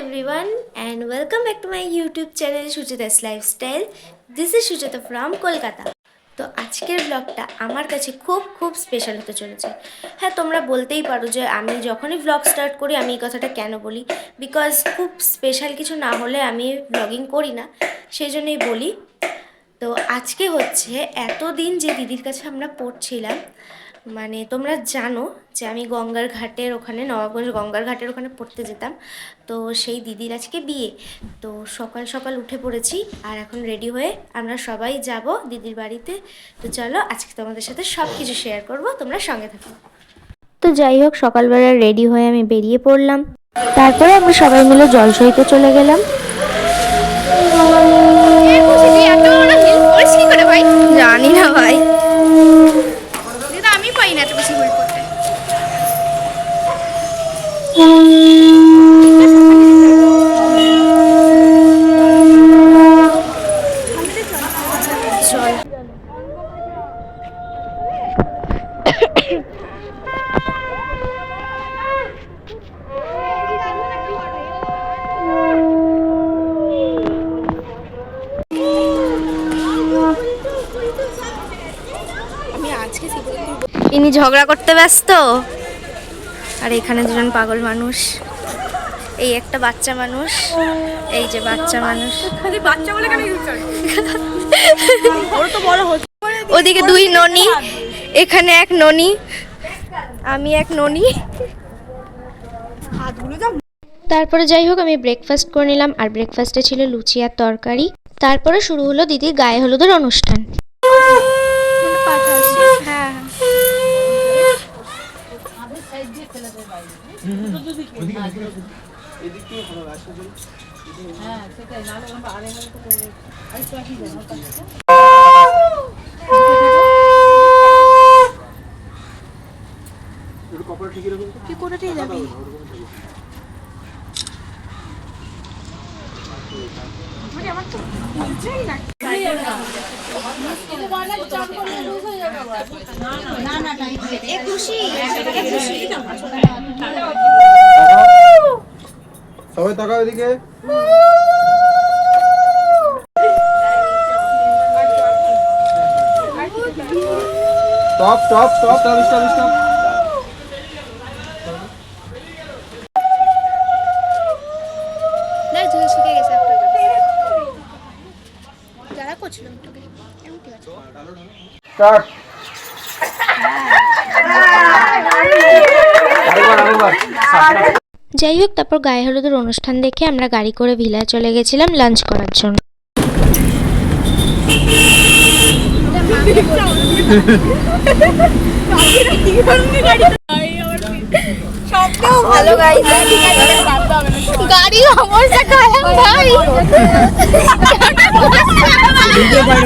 everyone, and welcome back to my YouTube channel Suchita's Lifestyle. This is Suchita from Kolkata. তো আজকের ব্লগটা আমার কাছে খুব খুব স্পেশাল হতে চলেছে হ্যাঁ তোমরা বলতেই পারো যে আমি যখনই ব্লগ স্টার্ট করি, আমি এই কথাটা কেন বলি বিকজ খুব স্পেশাল কিছু না হলে আমি ব্লগিং করি না সেই জন্যই বলি তো আজকে হচ্ছে এতদিন যে দিদির কাছে আমরা পড়ছিলাম মানে তোমরা জানো যে আমি গঙ্গার ঘাটের ওখানে নবাবগঞ্জ গঙ্গার ঘাটের ওখানে পড়তে যেতাম। তো সেই দিদির আজকে বিয়ে। তো সকাল সকাল উঠে পড়েছি আর এখন রেডি হয়ে আমরা সবাই যাব দিদির বাড়িতে। তো চলো আজকে তোমাদের সাথে সব কিছু শেয়ার করব তোমরা সঙ্গে থাকো। তো যাই হোক সকালবেলা রেডি হয়ে আমি বেরিয়ে পড়লাম। তারপরে আমরা সবাই মিলে জল সইতে চলে গেলাম। জানি না ভাই আমি পাই না এত বেশি বই পড়তে চল ইনি ঝগড়া করতে ব্যস্ত? আর এখানে দুজন পাগল মানুষ। এই একটা বাচ্চা মানুষ এই যে বাচ্চা মানুষ। বাচ্চা বলে কেন তো বড় ওদিকে দুই ননি এখানে এক ননি আমি এক ননি। তারপরে যাই হোক আমি ব্রেকফাস্ট করে নিলাম। আর ব্রেকফাস্টে ছিল লুচি আর তরকারি। তারপরে শুরু হলো দিদির গায়ে হলুদের অনুষ্ঠান। তুই কোথাতেই যাবি সবাই তাকাও এদিকে stop stop stop stop stop stop না ঝুল শিখে গেছে আপনাটা যারা করছিল তোকে এমন ঠিক আছে স্টার্ট আরেকবার আরেকবার যাই হোক তারপর গায়ে হলুদের অনুষ্ঠান দেখে আমরা গাড়ি করে ভিলায় চলে গেছিলাম লাঞ্চ করার জন্য।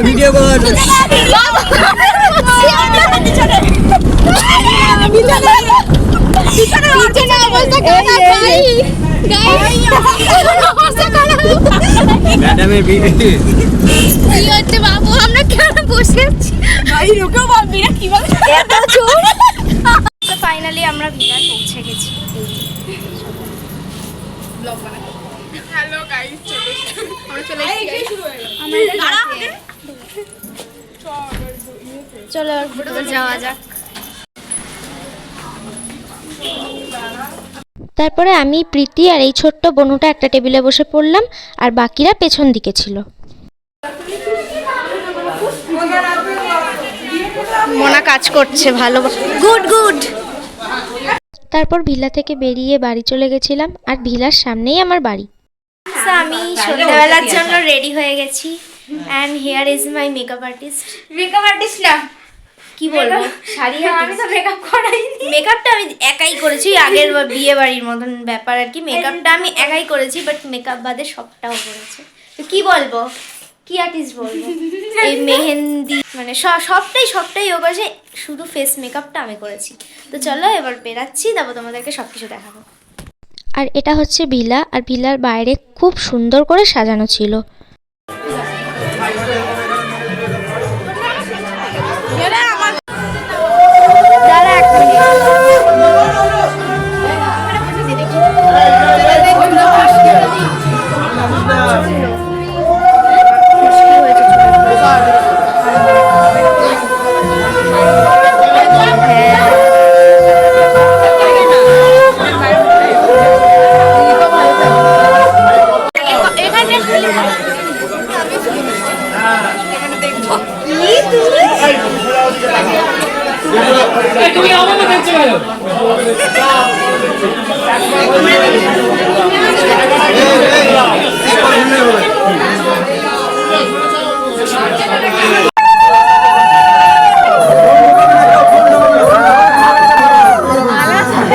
ভিডিও কর পিছনে অবস্থা খারাপ ভাই গাড়ি অবস্থা কি হচ্ছে বাবু? আমরা কেন বসে আছি? ভাই লোকেও ভাববি না কি বলে? এত জোর? তো ফাইনালি আমরা ভিলায় পৌঁছে গেছি। হ্যালো গাইস চলে আমরা চলে এসেছি। আমরা চলো যাওয়া যাক। তারপরে আমি প্রীতি আর এই ছোট্ট বনুটা একটা টেবিলে বসে পড়লাম আর বাকিরা পেছন দিকে ছিল। মোনা কাজ করছে ভালো। Good good. তারপর ভিলা থেকে বেরিয়ে বাড়ি চলে গেছিলাম আর ভিলার সামনেই আমার বাড়ি। আমি সন্ধ্যাবেলার জন্য রেডি হয়ে গেছি। And here is my makeup artist makeup artist না কি বলব? শাড়ি আমি তো মেকআপ করাইনি। মেকআপটা আমি একাই করেছি আগের বিয়ে বাড়ির মতন ব্যাপার আর কি। মেকআপটা আমি একাই করেছি বাট মেকআপ বাদে সবটাও করেছে তো কি বলব? কি আর্টিস্ট বলব? এই মেহেন্দি মানে সবটাই সবটাই ও করেছে শুধু ফেস মেকআপটা আমি করেছি। তো চলো এবার বেরাচ্ছি তারপর তোমাদেরকে সব কিছু দেখাবো। আর এটা হচ্ছে ভিলা আর ভিলার বাইরে খুব সুন্দর করে সাজানো ছিল। দাঁড়া এক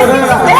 Yeah.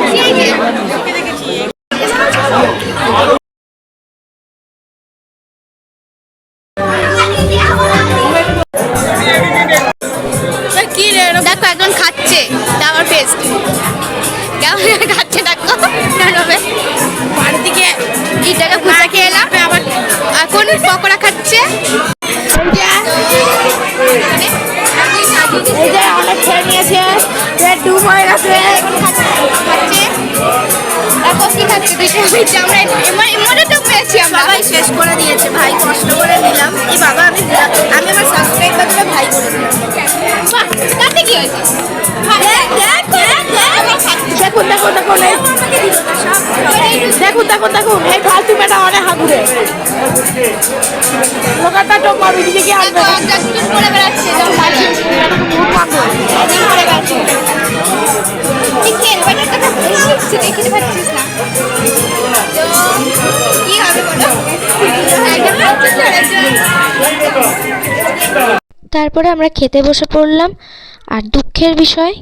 একজন খাচ্ছে টাওয়ার ফেস্ট কেমন খাচ্ছে দেখো হবে বাড়ি থেকে ইটাকে খেয়ে এলাম। আবার এখন পকোড়া খাচ্ছে? ডুব হয়ে গেছে। খাচ্ছে। আমরা এমন এমনও তো পেয়েছি আমরা। শেষ করে দিয়েছে, ভাই কষ্ট করে নিলাম। কি হয়েছে দেখুন দেখুন দেখুন দেখুন দেখুন দেখুন, এই ফালতু মেয়েটা অনেক হাতুড়ে দোকানটা তো মারবি দিকে তারপরে আমরা খেতে বসে পড়লাম আর দুঃখের বিষয়,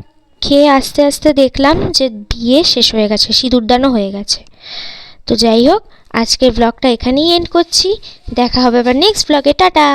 খেয়ে আস্তে আস্তে দেখলাম যে বিয়ে শেষ হয়ে গেছে সিঁদুরদানও হয়ে গেছে। তো যাই হোক, আজকের ব্লগটা এখানেই এন্ড করছি। দেখা হবে আবার নেক্সট ব্লগে টাটা!